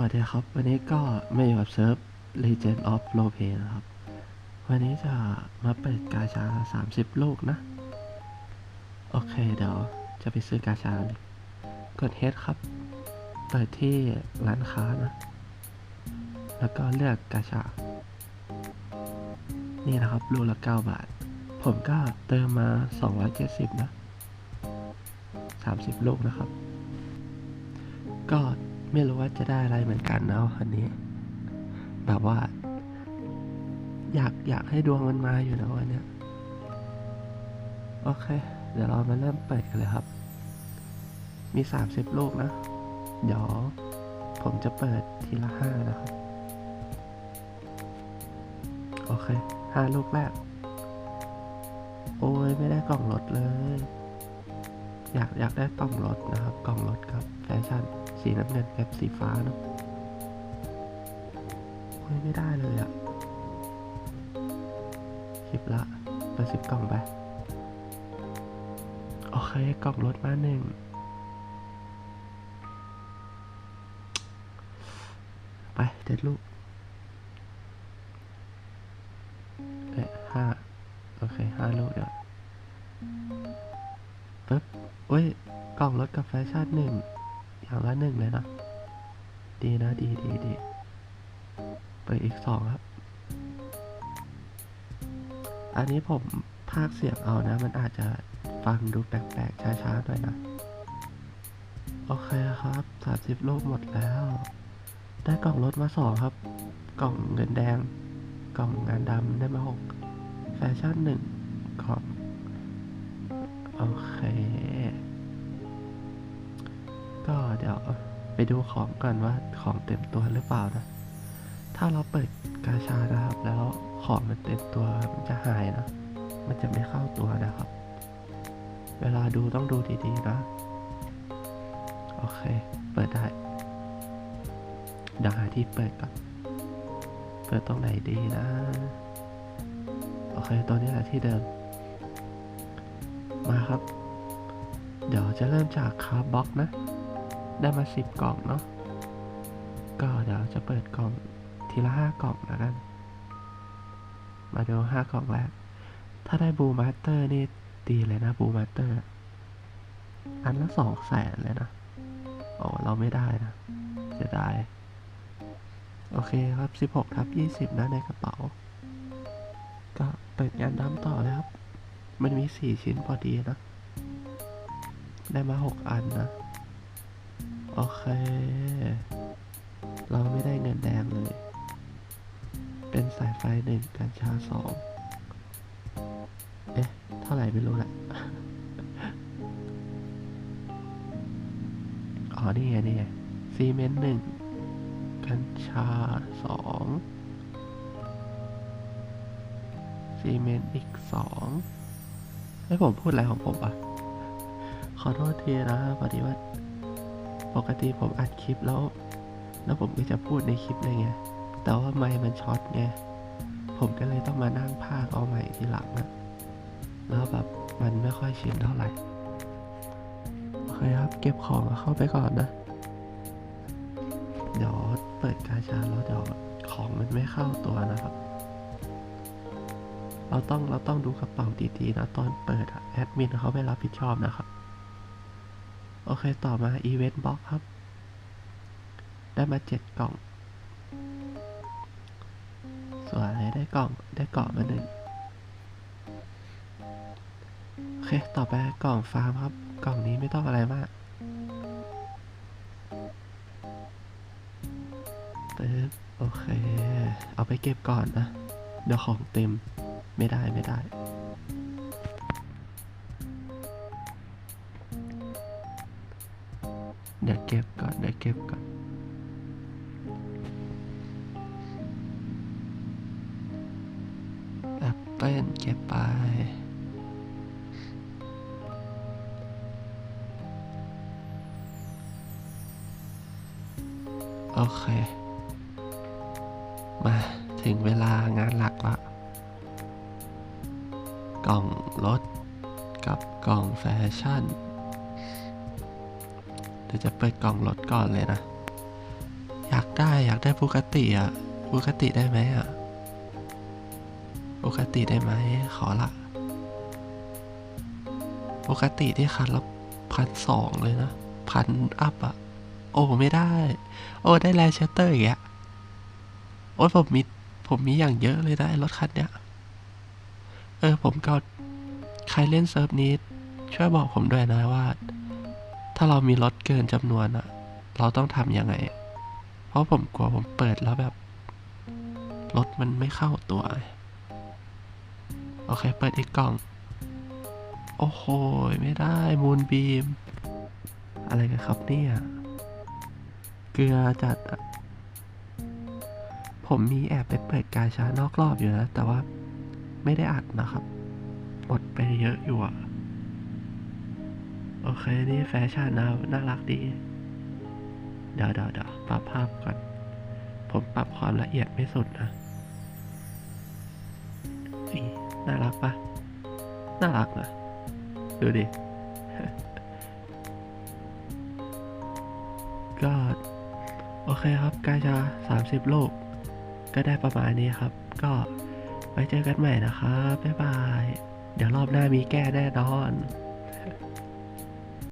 วัสดีครับ วันนี้ก็มาอยู่กับเซิร์ฟ Legend of r o p l a y นะครับ วันนี้จะมาเปิดกาชา 30 ลูกนะ โอเค เดี๋ยวจะไปซื้อกาชาเลยกด H ครับ เปิดที่ร้านค้านะ แล้วก็เลือกกาชา นี่นะครับ ลูกละ 9 บาท ผมก็เติมมา 270 นะ 30 ลูกนะครับ ก็ ไม่รู้ว่าจะได้อะไรเหมือนกันนะวันนี้ แบบว่า อยากอยากให้ดวงมันมาอยู่นะวันเนี้ยโอเค เดี๋ยวเรามาเริ่มเปิดกันเลยครับ มี30ลูกนะ เดี๋ยวผมจะเปิดทีละห้านะครับ โอเคห้าลูกแรก โอ้ยไม่ได้กล่องรถเลย อยากอยากได้กล่องรถนะครับ กล่องรถครับแฟชั่น สีน้ำเงินกับสีฟ้าเนาะโอ้ยไม่ได้เลยอะคลิปละเปิดสิบกล่องไป โอเค กล่องรถมาหนึ่งไปเด็ดลูกเอ๊ะห้าโอเคห้าลูกเดี๋ยวปึ๊บเว้ย กล่องรถกับแฟชั่นหนึ่ง อย่างละหนึ่งเลยนะ ดีนะ ดีดีดีเปิดอีกสองครับ อันนี้ผมพากเสียงเอานะ มันอาจจะฟังดูแปลกๆ ช้าๆหน่อยนะ โอเคครับสามสิบลูกหมดแล้ว ได้กล่องรถมาสองครับ กล่องเงินแดง กล่องงานดำได้มาหกแฟชั่นหนึ่งกล่อง โอเค ก็เดี๋ยวไปดูของก่อนว่าของเต็มตัวหรือเปล่านะ ถ้าเราเปิดกาชานะครับ แล้วของมันเต็มตัวมันจะหายนะ มันจะไม่เข้าตัวนะครับ เวลาดูต้องดูดีๆนะ โอเค เปิดได้เดี๋ยวหาที่เปิดก่อน เปิดตรงไหนดีนะ โอเคตัวนี้แหละที่เดิม มาครับ เดี๋ยวจะเริ่มจากคาร์บบ็อกนะ ได้มาสิบกล่องเนาะก็เดี๋ยวจะเปิดกล่องทีละห้ากล่องแล้วกัน มาดูห้ากล่องแรก ถ้าได้บูมาสเตอร์นี่ดีเลยนะบูมาสเตอร์ อันละสองแสนเลยนะ โอ้เราไม่ได้นะเสียดาย โอเคครับ 16ทับ20 นะในกระเป๋า ก็เปิดงานดำต่อเลยครับ มันมี 4 ชิ้นพอดีนะ ได้มา 6 อันนะ โอเค เราไม่ได้เงินแดงเลย เป็นสายไฟหนึ่งกัญชาสองเอ๊ะ เท่าไหร่ไม่รู้แหละอ๋อนี่ไงนี่ไงซีเมนต์หนึ่งกัญชาสองซีเมนต์อีกสองให้ผมพูดอะไรของผมอะ ขอโทษทีนะพอดีว่า ปกติผมอัดคลิปแล้ว แล้วผมก็จะพูดในคลิปเลยไง แต่ว่าไมค์มันช็อตไง ผมก็เลยต้องมานั่งพากเอาใหม่ทีหลังนะแล้วแบบมันไม่ค่อยชินเท่าไหร่ โอเคครับ เก็บของเข้าไปก่อนนะ เดี๋ยวเปิดกาชาแล้วเดี๋ยวของมันไม่เข้าตัวนะครับ เราต้องเราต้องดูกระเป๋าดีๆนะตอนเปิดอะแอดมินเขาไม่รับผิดชอบนะครับ โอเค ต่อมาอีเวนต์บ็อกครับ ได้มาเจ็ดกล่องส่วนอะไรได้กล่อง ได้เกาะมาหนึ่งโอเค ต่อไปกล่องฟาร์มครับ กล่องนี้ไม่ต้องอะไรมากปึ๊บโอเค เอาไปเก็บก่อนนะ เดี๋ยวของเต็ม ไม่ได้ ไม่ได้ เดี๋ยวเก็บก่อนเดี๋ยวเก็บก่อนแอปเปิลเก็บไปโอเค มาถึงเวลางานหลักละกล่องรถกับกล่องแฟชั่น ดี๋ยวจะเปิดกล่องรถก่อนเลยนะ อยากได้อยากได้ปกติอะปกติได้ไหมอะปกติได้ไหมขอละปกติที่คันละพันสองเลยนะพันอัพอะ โอ้ไม่ได้ โอ้ได้แลเชสเตอร์อีกแล้วโอ้ยผมมีผมมีอย่างเยอะเลยนะรถคันเนี้ยเออผมก็ใครเล่นเซิร์ฟนี้ช่วยบอกผมด้วยนะว่า ถ้าเรามีรถเกินจำนวนอะเราต้องทำยังไง เพราะผมกลัวผมเปิดแล้วแบบรถมันไม่เข้าตัว โอเค เปิดอีกกล่อง โอ้โห ไม่ได้มูนบีม อะไรกันครับเนี่ย เกลือจัดอะผมมีแอบไปเปิดกาชานอกรอบอยู่นะ แต่ว่าไม่ได้อัดนะครับ หมดไปเยอะอยู่อะ โอเค นี่แฟชั่นนะน่ารักดี เดี๋ยวเดี๋ยวเดี๋ยวปรับภาพก่อน ผมปรับความละเอียดไม่สุดนะน่ารักปะน่ารักนะดูดิ ก็ โอเคครับกาชา 30 โลก ก็ได้ประมาณนี้ครับ ก็ไว้เจอกันใหม่นะครับ บ๊ายบาย เดี๋ยวรอบหน้ามีแก้แน่นอน